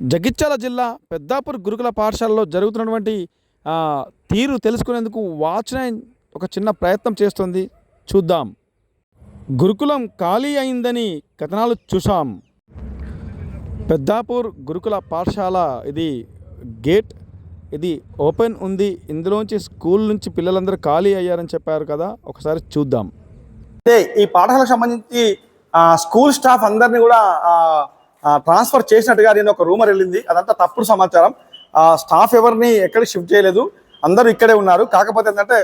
జగిత్యాల జిల్లా పెద్దాపూర్ గురుకుల పాఠశాలలో జరుగుతున్నటువంటి తీరు తెలుసుకునేందుకు వాచ్ నైన్ ఒక చిన్న ప్రయత్నం చేస్తుంది. చూద్దాం. గురుకులం ఖాళీ అయిందని కథనాలు చూసాం పెద్దాపూర్ గురుకుల పాఠశాల ఇది గేట్ ఇది ఓపెన్ ఉంది. ఇందులోంచి స్కూల్ నుంచి పిల్లలందరూ ఖాళీ అయ్యారని చెప్పారు కదా ఒకసారి చూద్దాం. అంటే ఈ పాఠశాలకు సంబంధించి స్కూల్ స్టాఫ్ అందరినీ కూడా ట్రాన్స్ఫర్ చేసినట్టుగా నేను ఒక రూమర్ వెళ్ళింది. అదంతా తప్పుడు సమాచారం. ఆ, స్టాఫ్ ఎవరిని ఎక్కడికి షిఫ్ట్ చేయలేదు. అందరూ ఇక్కడే ఉన్నారు. కాకపోతే ఏంటంటే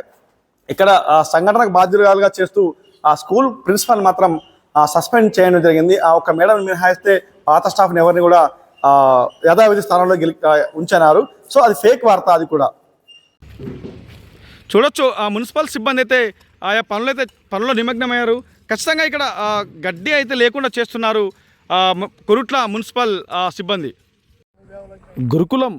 ఇక్కడ ఆ, సంఘటనకు బాధ్యురాలుగా చేస్తూ ఆ స్కూల్ ప్రిన్సిపల్ మాత్రం సస్పెండ్ చేయడం జరిగింది. ఆ ఒక మేడం మినహాయిస్తే పాత స్టాఫ్ని ఎవరిని కూడా యథావిధి స్థానంలో గెలి ఉంచన్నారు సో అది ఫేక్ వార్త అది కూడా. చూడొచ్చు ఆ మున్సిపల్ సిబ్బంది అయితే ఆయా పనులు అయితే పనుల్లో నిమగ్నమయ్యారు. ఖచ్చితంగా ఇక్కడ గడ్డి అయితే లేకుండా చేస్తున్నారు. కొరుట్ల మున్సిపల్ సిబ్బంది. గురుకులం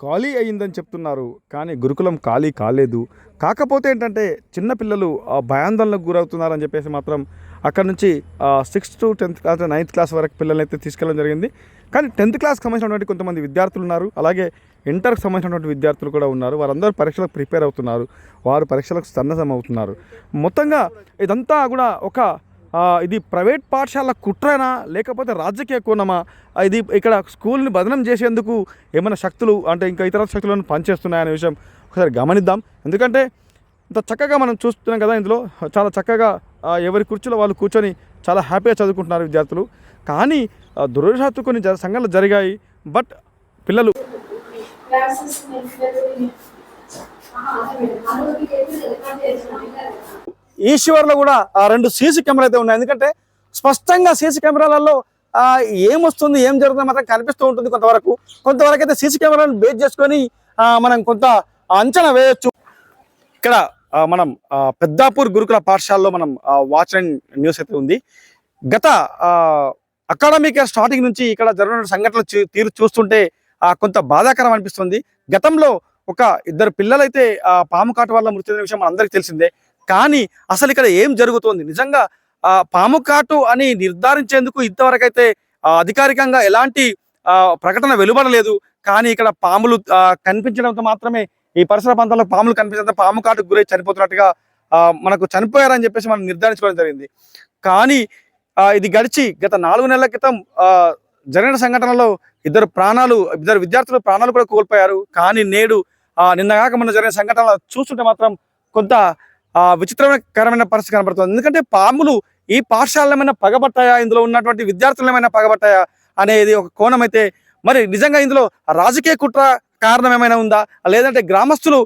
ఖాళీ అయిందని చెప్తున్నారు కానీ గురుకులం ఖాళీ కాలేదు. కాకపోతే ఏంటంటే చిన్నపిల్లలు ఆ, భయాందోళనకు గురవుతున్నారని చెప్పేసి మాత్రం అక్కడ నుంచి sixth to tenth class ninth class వరకు పిల్లల్ని అయితే తీసుకెళ్ళడం జరిగింది. కానీ టెన్త్ క్లాస్కి సంబంధించినటువంటి కొంతమంది విద్యార్థులు ఉన్నారు. అలాగే ఇంటర్కి సంబంధించినటువంటి విద్యార్థులు కూడా ఉన్నారు. వారందరూ పరీక్షలకు ప్రిపేర్ అవుతున్నారు. వారు పరీక్షలకు సన్నద్ధం అవుతున్నారు మొత్తంగా ఇదంతా కూడా ఒక ఇది ప్రైవేట్ పాఠశాల కుట్రనా? లేకపోతే రాజకీయ కోణమా? ఇది ఇక్కడ స్కూల్ని బదనం చేసేందుకు ఏమైనా శక్తులు అంటే ఇంకా ఇతర శక్తులను పనిచేస్తున్నాయనే విషయం ఒకసారి గమనిద్దాం. ఎందుకంటే ఇంత చక్కగా మనం చూస్తున్నాం కదా ఇందులో. చాలా చక్కగా ఎవరి కుర్చీలో వాళ్ళు కూర్చొని చాలా హ్యాపీగా చదువుకుంటున్నారు విద్యార్థులు. కానీ ఆ, కొన్ని జ- సంఘటనలు జరిగాయి. బట్ పిల్లలు ఈ చివరిలో కూడా ఆ రెండు సీసీ కెమెరా అయితే ఉన్నాయి. ఎందుకంటే స్పష్టంగా సీసీ కెమెరాలలో ఏమొస్తుంది ఏం జరుగుతుంది మాత్రం కనిపిస్తూ ఉంటుంది కొంతవరకు. కొంతవరకు అయితే సీసీ కెమెరాలను బేస్ చేసుకొని మనం కొంత అంచనా వేయొచ్చు. ఇక్కడ మనం పెద్దాపూర్ గురుకుల పాఠశాలలో మనం వాచ్ అండ్ న్యూస్ అయితే ఉంది. గత అకాడమిక్ స్టార్టింగ్ నుంచి ఇక్కడ జరిగిన సంఘటనలు చూ- తీరు చూస్తుంటే కొంత బాధాకరం అనిపిస్తుంది. గతంలో ఒక ఇద్దరు పిల్లలైతే ఆ, పాము కాటు వల్ల మృతి చెందిన విషయం అందరికీ తెలిసిందే. కానీ అసలు ఇక్కడ ఏం జరుగుతోంది? నిజంగా పాము కాటు అని నిర్ధారించేందుకు ఇంతవరకైతే అధికారికంగా ఎలాంటి ప్రకటన వెలువడలేదు. కానీ ఇక్కడ పాములు కనిపించడంతో మాత్రమే ఈ పరిసర ప్రాంతాల్లో పాములు కనిపించడంతో పాము కాటుకు గురై చనిపోతున్నట్టుగా మనకు చనిపోయారని చెప్పేసి మనం నిర్ధారించుకోవడం జరిగింది. కానీ ఇది గడిచి గత నాలుగు నెలల క్రితం జరిగిన సంఘటనలో ఇద్దరు ప్రాణాలు ఇద్దరు విద్యార్థులు ప్రాణాలు కూడా కోల్పోయారు. కానీ నేడు ఆ, నిన్న మొన్న జరిగిన సంఘటనలు చూస్తుంటే మాత్రం కొంత విచిత్రకరమైన పరిస్థితి కనబడుతుంది. ఎందుకంటే పాములు ఈ పాఠశాలలో ఏమైనా పగబట్టాయా? ఇందులో ఉన్నటువంటి విద్యార్థులు ఏమైనా పగబట్టాయా? అనేది ఒక కోణం అయితే మరి నిజంగా ఇందులో రాజకీయ కుట్ర కారణం ఏమైనా ఉందా? లేదంటే గ్రామస్తులు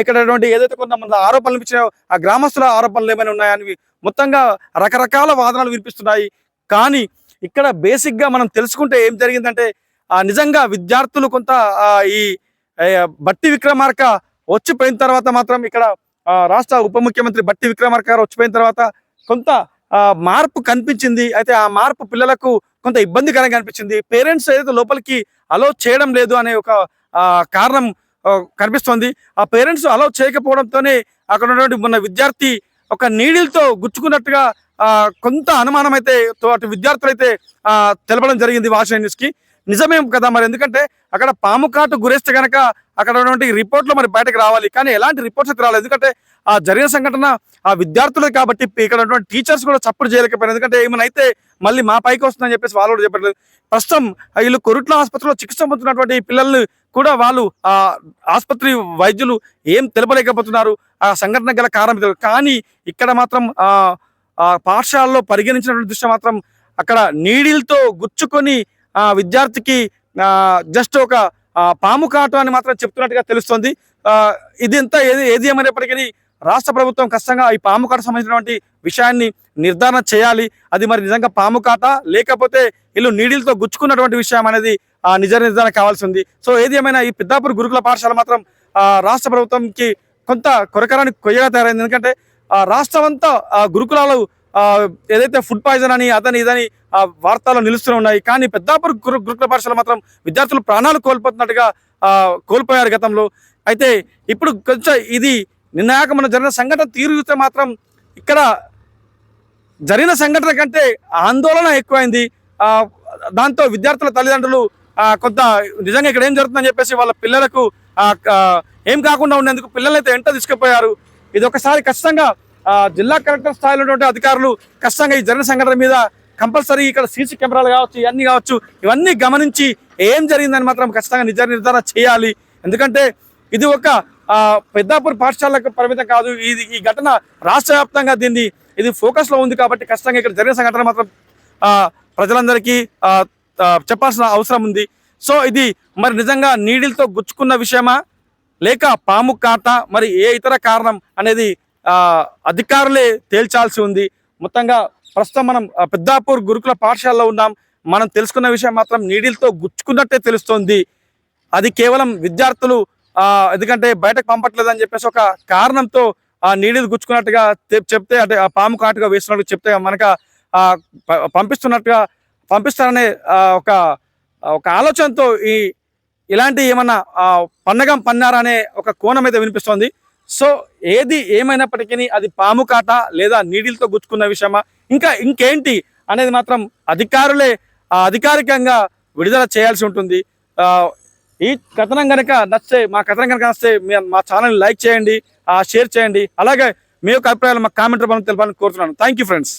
ఇక్కడ ఉన్నటువంటి ఏదైతే కొంతమంది ఆరోపణలు ఇచ్చినాయో ఆ గ్రామస్తుల ఆరోపణలు ఏమైనా ఉన్నాయా? అని మొత్తంగా రకరకాల వాదనలు వినిపిస్తున్నాయి. కానీ ఇక్కడ బేసిక్గా మనం తెలుసుకుంటే ఏం జరిగిందంటే ఆ నిజంగా విద్యార్థులు కొంత ఈ బట్టి విక్రమార్క వచ్చిపోయిన తర్వాత మాత్రం ఇక్కడ రాష్ట్ర ఉప ముఖ్యమంత్రి బట్టి విక్రమార్క గారు వచ్చిపోయిన తర్వాత కొంత మార్పు కనిపించింది. అయితే ఆ మార్పు పిల్లలకు కొంత ఇబ్బందికరంగా అనిపించింది. పేరెంట్స్ ఏదైతే లోపలికి అలో చేయడం లేదు అనే ఒక కారణం కనిపిస్తోంది. ఆ పేరెంట్స్ అలో చేయకపోవడంతోనే అక్కడ ఉన్నటువంటి మొన్న విద్యార్థి ఒక నీడిల్తో గుచ్చుకున్నట్టుగా కొంత అనుమానం అయితే తో- అటు విద్యార్థులు అయితే తెలపడం జరిగింది వాషింగ్ న్యూస్ నిజమేం కదా మరి? ఎందుకంటే అక్కడ పాము కాటు గురేస్తే కనుక అక్కడ ఉన్నటువంటి రిపోర్ట్లు మరి బయటకు రావాలి. కానీ ఎలాంటి రిపోర్ట్స్ అయితే రాలేదు. ఎందుకంటే ఆ జరిగిన సంఘటన ఆ విద్యార్థులే కాబట్టి ఇక్కడ ఉన్నటువంటి టీచర్స్ కూడా చప్పుడు చేయలేకపోయారు ఎందుకంటే ఏమైనా మళ్ళీ మా పైకి వస్తుందని చెప్పేసి వాళ్ళు కూడా చెప్పట్లేదు. ప్రస్తుతం వీళ్ళు కొరుట్ల ఆసుపత్రిలో చికిత్స పొందుతున్నటువంటి పిల్లల్ని కూడా వాళ్ళు ఆ ఆసుపత్రి వైద్యులు ఏం తెలపలేకపోతున్నారు. ఆ సంఘటన గల కారణం కానీ ఇక్కడ మాత్రం ఆ పాఠశాలలో పరిగణించినటువంటి దృష్టి మాత్రం అక్కడ నీడిల్తో గుచ్చుకొని విద్యార్థికి జస్ట్ ఒక పాము కాటం అని మాత్రం చెప్తున్నట్టుగా తెలుస్తుంది. ఆ, ఇది ఎంత ఏది ఏది ఏమైనప్పటికీ రాష్ట్ర ప్రభుత్వం ఖచ్చితంగా ఈ పాము కాట సంబంధించినటువంటి విషయాన్ని నిర్ధారణ చేయాలి. అది మరి నిజంగా పాము కాట లేకపోతే వీళ్ళు నీడిలతో గుచ్చుకున్నటువంటి విషయం అనేది ఆ నిజ నిర్ధారణ కావాల్సి ఉంది. సో ఏది ఏమైనా ఈ పెద్దాపూర్ గురుకుల పాఠశాల మాత్రం రాష్ట్ర ప్రభుత్వంకి కొంత కొరకరాన్ని కొయ్యగా తయారైంది. ఎందుకంటే ఆ, రాష్ట్రం అంతా ఆ, గురుకులాలు ఏదైతే ఫుడ్ పాయిజన్ అని అదని ఇదని ఆ, వార్తల్లో నిలుస్తూనే ఉన్నాయి. కానీ పెద్దాపూర్ గురు గురుకుల పాఠశాల మాత్రం విద్యార్థులు ప్రాణాలు కోల్పోతున్నట్టుగా కోల్పోయారు గతంలో. అయితే ఇప్పుడు కొంచెం ఇది నిన్నాక మనం జరిగిన సంఘటన తీరు చూస్తే మాత్రం ఇక్కడ జరిగిన సంఘటన కంటే ఆందోళన ఎక్కువైంది. దాంతో విద్యార్థుల తల్లిదండ్రులు కొంత నిజంగా ఇక్కడ ఏం జరుగుతుందని చెప్పేసి వాళ్ళ పిల్లలకు ఏం కాకుండా ఉండేందుకు పిల్లలైతే ఎంట తీసుకుపోయారు. ఇది ఒకసారి ఖచ్చితంగా జిల్లా కలెక్టర్ స్థాయిలో ఉన్నటువంటి అధికారులు ఖచ్చితంగా ఈ జరిగిన సంఘటన మీద కంపల్సరీ ఇక్కడ సీసీ కెమెరాలు కావచ్చు ఇవన్నీ కావచ్చు ఇవన్నీ గమనించి ఏం జరిగిందని మాత్రం ఖచ్చితంగా నిజ నిర్ధారణ చేయాలి. ఎందుకంటే ఇది ఒక పెద్దాపూర్ పాఠశాలకు పరిమితం కాదు. ఇది ఈ ఘటన రాష్ట్ర వ్యాప్తంగా దీన్ని ఇది ఫోకస్లో ఉంది కాబట్టి ఖచ్చితంగా ఇక్కడ జరిగిన సంఘటన మాత్రం ప్రజలందరికీ చెప్పాల్సిన అవసరం ఉంది. సో ఇది మరి నిజంగా నీడిల్తో గుచ్చుకున్న విషయమా? లేక పాము కాట? మరి ఏ ఇతర కారణం అనేది అధికారులే తేల్చాల్సి ఉంది. మొత్తంగా ప్రస్తుతం మనం పెద్దాపూర్ గురుకుల పాఠశాలలో ఉన్నాం. మనం తెలుసుకున్న విషయం మాత్రం నీడిల్తో గుచ్చుకున్నట్టే తెలుస్తోంది. అది కేవలం విద్యార్థులు ఎందుకంటే బయటకు పంపట్లేదని చెప్పేసి ఒక కారణంతో ఆ నీడిల్ గుచ్చుకున్నట్టుగా చెప్తే అంటే ఆ పాము కాటుగా వేస్తున్నట్టు చెప్తే మనక ప- పంపిస్తున్నట్టుగా పంపిస్తారనే ఒక ఒక ఆలోచనతో ఈ ఇలాంటి ఏమన్నా ఆ, పన్నగం ఒక కోణం అయితే వినిపిస్తోంది. సో ఏది ఏమైనప్పటికీ అది పాము కాట లేదా నీడిల్తో గుచ్చుకున్న విషయమా? ఇంకా ఇంకేంటి అనేది మాత్రం అధికారులే ఆ, అధికారికంగా విడుదల చేయాల్సి ఉంటుంది. ఈ కథనం కనుక నచ్చితే మా కథనం కనుక నచ్చితే మా ఛానల్ని లైక్ చేయండి షేర్ చేయండి. అలాగే మీ యొక్క అభిప్రాయాలు మా కామెంట్ రూపంలో తెలపాలని కోరుతున్నాను. Thank you friends